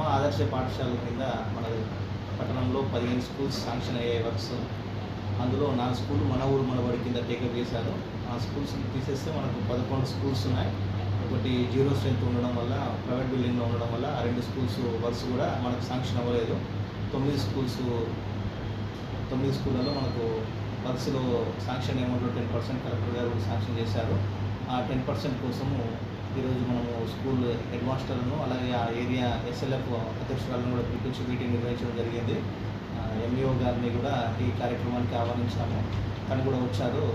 అమ్మ ఆదర్శ పాఠశాల కింద మన పట్టణంలో పదిహేను స్కూల్స్ శాంక్షన్ అయ్యాయి వర్క్స్ అందులో నా స్కూల్ మన ఊరు మనబడి కింద టేకప్ చేశారు. ఆ స్కూల్స్ తీసేస్తే మనకు పదకొండు స్కూల్స్ ఉన్నాయి. ఒకటి జీరో స్ట్రెంత్ ఉండడం వల్ల ప్రైవేట్ బిల్డింగ్లో ఉండడం వల్ల ఆ రెండు స్కూల్స్ వర్క్స్ కూడా మనకు శాంక్షన్ అవ్వలేదు. తొమ్మిది స్కూల్స్ తొమ్మిది స్కూళ్ళలో మనకు వర్క్స్లో శాంక్షన్ అమౌంట్లో టెన్ పర్సెంట్ కలెక్టర్ గారు శాంక్షన్ చేశారు. ఆ టెన్ పర్సెంట్ కోసము ఈరోజు మనము స్కూల్ హెడ్ మాస్టర్లను అలాగే ఆ ఏరియా ఎస్ఎల్ఎఫ్ అధ్యక్షురాలను కూడా పిలిపించి మీటింగ్ నిర్వహించడం జరిగింది. ఎంఈఓ గారిని కూడా ఈ కార్యక్రమానికి ఆహ్వానించాము. తను కూడా వచ్చారు.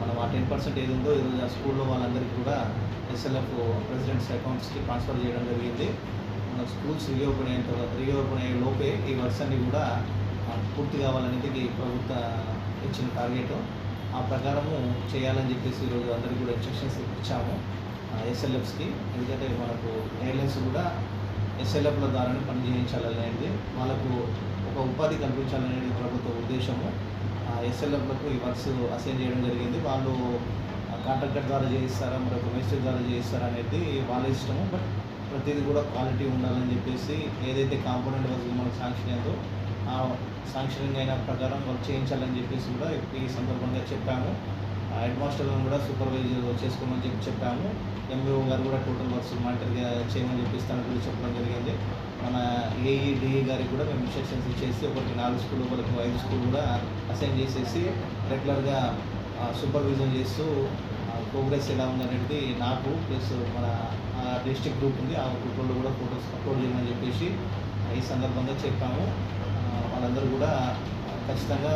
మనం ఆ టెన్ పర్సెంట్ ఏది ఉందో ఈరోజు ఆ స్కూల్లో వాళ్ళందరికీ కూడా ఎస్ఎల్ఎఫ్ ప్రెసిడెంట్స్ అకౌంట్స్కి ట్రాన్స్ఫర్ చేయడం జరిగింది. మన స్కూల్స్ రీఓపెన్ అయ్యేంత రీఓపెన్ అయ్యే లోపే ఈ వర్క్స్ అన్ని కూడా పూర్తి కావాలనేది ఈ ప్రభుత్వ ఇచ్చిన టార్గెట్. ఆ ప్రకారము చేయాలని చెప్పేసి ఈరోజు అందరికీ కూడా ఇన్స్ట్రక్షన్స్ ఇచ్చాము. ఎస్ఎల్ఎఫ్స్కి ఎందుకంటే మనకు ఎయిర్లైన్స్ కూడా ఎస్ఎల్ఎఫ్ల ద్వారానే పని చేయించాలనేది వాళ్ళకు ఒక ఉపాధి కల్పించాలనేది ప్రభుత్వ ఉద్దేశము. ఎస్ఎల్ఎఫ్లకు ఈ వర్క్స్ అసైన్ చేయడం జరిగింది. వాళ్ళు కాంట్రాక్టర్ ద్వారా చేయిస్తారా మరొక మేస్త్రి ద్వారా చేయిస్తారా అనేది వాళ్ళ ఇష్టము. బట్ ప్రతిదీ కూడా క్వాలిటీ ఉండాలని చెప్పేసి ఏదైతే కాంపోనెంట్ వర్క్ మనకు శాంక్షన్ అయిందో ఆ శాంక్షన్ అయిన ప్రకారం వర్క్ చేయించాలని చెప్పేసి కూడా ఈ సందర్భంగా చెప్పాము. హెడ్ మాస్టర్లను కూడా సూపర్వైజర్ చేసుకోమని చెప్పి చెప్పాము. ఎంబీఓ గారు కూడా టోటల్ వర్క్స్ మానిటర్గా చేయమని చెప్పిస్తాను కూడా చెప్పడం జరిగింది. మన ఏఈడిఏ గారికి కూడా మేము ఇన్స్ట్రక్షన్స్ ఇచ్చేసి ఒకటి నాలుగు స్కూల్ ఒకరికి ఐదు స్కూల్ కూడా అసైన్ చేసేసి రెగ్యులర్గా సూపర్విజన్ చేస్తూ ప్రోగ్రెస్ ఎలా ఉందనేది నాకు ప్లస్ మన డిస్ట్రిక్ట్ గ్రూప్ ఉంది. ఆ గ్రూప్లో కూడా ఫోటోస్ అప్లోడ్ చేయమని చెప్పేసి ఈ సందర్భంగా చెప్పాము. వాళ్ళందరూ కూడా ఖచ్చితంగా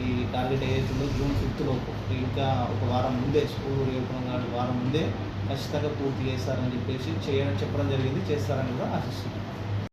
ఈ టార్గెట్ ఏదైతుందో జూన్ ఫిఫ్త్ లోపు. ఇంకా ఒక వారం ముందే స్కూల్ రీఓపెన్ కాని వారం ముందే ఖచ్చితంగా పూర్తి చేస్తారని చెప్పేసి చేయడం చెప్పడం జరిగింది చేస్తారని కూడా ఆశిస్తున్నాను